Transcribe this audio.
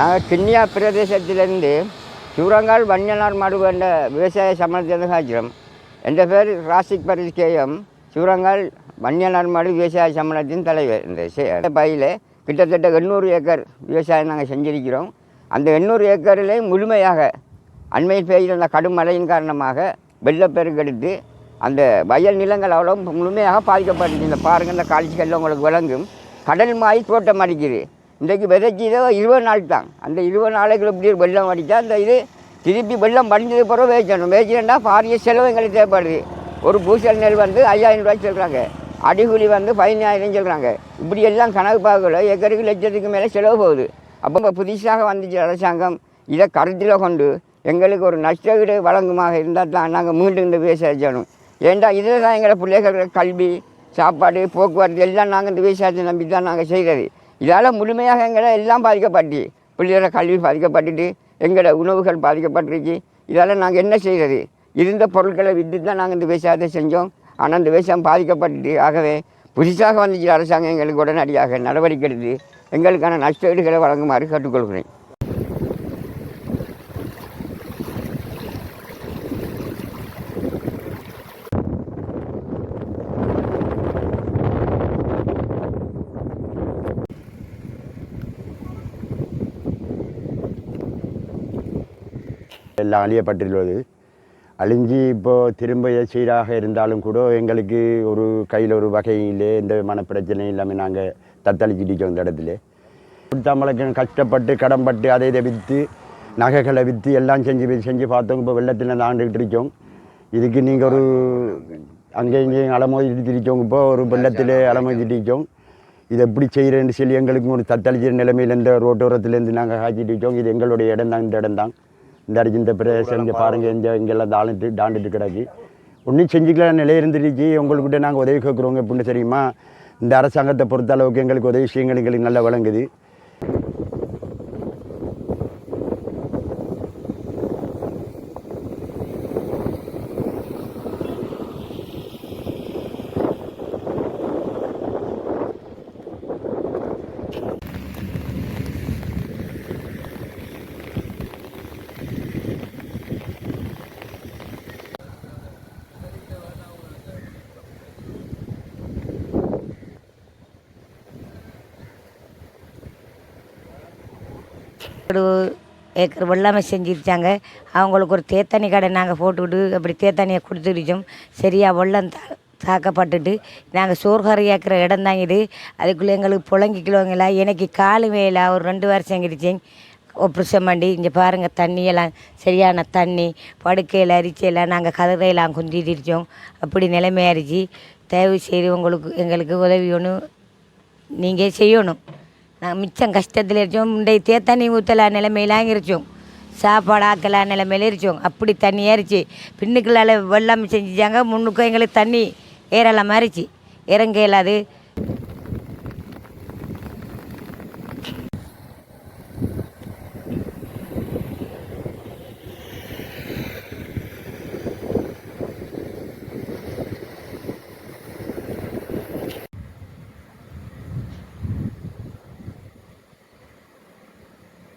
நாங்கள் கிண்ணியா பிரதேசத்திலேருந்து சூரங்கால் வன்னியனார் மடு என்ற விவசாய சம்மந்தத்தை காய்ச்சிடும் என் பேர் ராசிக் பரிஸ் கேஎம் சூரங்கால் வன்னியனார் மடு விவசாய சம்மந்தத்தின் தலைவர். இந்த பயில கிட்டத்தட்ட எண்ணூறு ஏக்கர் விவசாயம் நாங்கள் செஞ்சிருக்கிறோம். அந்த எண்ணூறு ஏக்கரிலே முழுமையாக அண்மையில் பெய்திருந்த அந்த கடும் மழையின் காரணமாக வெள்ளப்பெருக்கெடுத்து அந்த வயல் நிலங்கள் அவ்வளோ முழுமையாக பாதிக்கப்பட்டுச்சு இந்த பாருங்கள் இந்த காட்சிகள் உங்களுக்கு விளங்கும். கடல் மாய் தோட்டம் அடிக்குது. இன்றைக்கு விதைச்சி இதோ இருபது நாள் தான். அந்த இருபது நாளைக்கு இப்படி வெள்ளம் அடித்தா அந்த இது திருப்பி வெள்ளம் வடிஞ்சது பிறகு வேச்சணும் வேச்சினா பாரிய செலவு எங்களுக்கு தேவைப்படுது. ஒரு பூசல் நெல் வந்து ஐயாயிரம் ரூபாய் சொல்கிறாங்க அடிக்கூலி வந்து பதினாயிரம் சொல்கிறாங்க இப்படி எல்லாம் கணக்கு பார்க்கல. ஏக்கருக்கு லட்சத்துக்கு மேலே செலவு போகுது. அப்போ புதுசாக வந்துச்சு அரசாங்கம். இதை கருத்தில் கொண்டு எங்களுக்கு ஒரு நஷ்டஈடு வழங்குமாக இருந்தால் தான் நாங்கள் மீண்டும் இந்த விவசாயம் செய்யணும். ஏண்டா இதில் தான் எங்களை பிள்ளைகள் கல்வி சாப்பாடு போக்குவரத்து எல்லாம் நாங்கள் இந்த விவசாயத்தை நம்பி தான் நாங்கள் செய்கிறது இதால் முழுமையாக எங்களை எல்லாம் பாதிக்கப்பட்டு பிள்ளைகளோட கல்வி பாதிக்கப்பட்டுட்டு எங்களோட உணவுகள் பாதிக்கப்பட்டுருச்சு. இதால் நாங்கள் என்ன செய்கிறது இருந்த பொருட்களை விட்டு தான் நாங்கள் இந்த விவசாயத்தை செஞ்சோம். ஆனால் இந்த விவசாயம் பாதிக்கப்பட்டுட்டு ஆகவே புதுசாக வந்துச்சு அரசாங்கம் எங்களுக்கு உடனடியாக நடவடிக்கை எடுத்து எங்களுக்கான நஷ்டஈடுகளை வழங்குமாறு கேட்டுக்கொள்கிறேன். எல்லாம் அழியப்பட்டுள்ளது அழிஞ்சு இப்போது திரும்ப சீராக இருந்தாலும் கூட எங்களுக்கு ஒரு கையில் ஒரு வகையிலே எந்த மனப்பிரச்சனையும் இல்லாமல் நாங்கள் தத்தளிச்சிட்டோம் இந்த இடத்துல. தமிழக்கம் கஷ்டப்பட்டு கடன்பட்டு அதை இதை விற்று நகைகளை விற்று எல்லாம் செஞ்சு செஞ்சு பார்த்தோம். இப்போ வெள்ளத்தில் ஆண்டுகிட்டு இருக்கோம். இதுக்கு நீங்கள் ஒரு அங்கே இங்கேயும் அலமோதிட்டு இருக்கோம். இப்போ ஒரு வெள்ளத்தில் அலமோதிட்டு இருக்கோம். இதை எப்படி செய்கிறேன்னு சொல்லி எங்களுக்கு ஒரு தத்தளிச்சிற நிலைமையில் இந்த ரோட்டோரத்துலேருந்து நாங்கள் காய்ச்சிட்டு இருக்கோம். இது எங்களுடைய இடம் தான் இந்த இடம் தான் இந்த அடிச்சு இந்த பிரதேசம் இங்கே பாருங்கள் இந்த இங்கெல்லாம் தாழ்ந்துட்டு தாண்டுட்டு கிடக்கு. ஒன்றும் செஞ்சுக்கலாம் நிலை இருந்துருச்சு. உங்கள்கிட்ட நாங்கள் உதவி கேட்குறோங்க எப்படின்னு தெரியுமா? இந்த அரசாங்கத்தை பொறுத்த அளவுக்கு எங்களுக்கு உதவி விஷயங்கள் எங்களுக்கு நல்லா வழங்குது ஏக்கர் வெள்ளாமை செஞ்சிருச்சாங்க. அவங்களுக்கு ஒரு தேத்தண்ணி கடை நாங்கள் போட்டுவிட்டு அப்படி தேத்தண்ணியை கொடுத்துருச்சோம் சரியாக வெள்ளம் தா தாக்கப்பட்டுட்டு நாங்கள் சோர்காரி ஏக்கிற இடம் தாங்க இது. அதுக்குள்ளே எங்களுக்கு புழங்கிக்கிலோங்களா எனக்கு காலு மேல ஒரு ரெண்டு வருஷம் கிடிச்சேன் ஆப்ரேஷன் பண்ணி இங்கே பாருங்கள் தண்ணியெல்லாம் சரியான தண்ணி படுக்கையில் அரிச்செல்லாம் நாங்கள் கதிரையெல்லாம் குந்திட்டு அப்படி நிலைமையாயிருச்சு தயவு செய்து உங்களுக்கு எங்களுக்கு உதவி ஒன்று நீங்கள் செய்யணும். நாங்கள் மிச்சம் கஷ்டத்தில் இருச்சோம். முந்தைய தே தண்ணி ஊற்றலா நிலைமையிலாம் இருச்சோம். சாப்பாடு ஆக்கலா நிலைமையில இருச்சோம். அப்படி தண்ணி ஏறிச்சு. பின்னுக்குள்ளால வெள்ளம் செஞ்சாங்க முன்னுக்கும் எங்களுக்கு தண்ணி ஏறலாம் மாறிச்சு இறங்க இயலாது.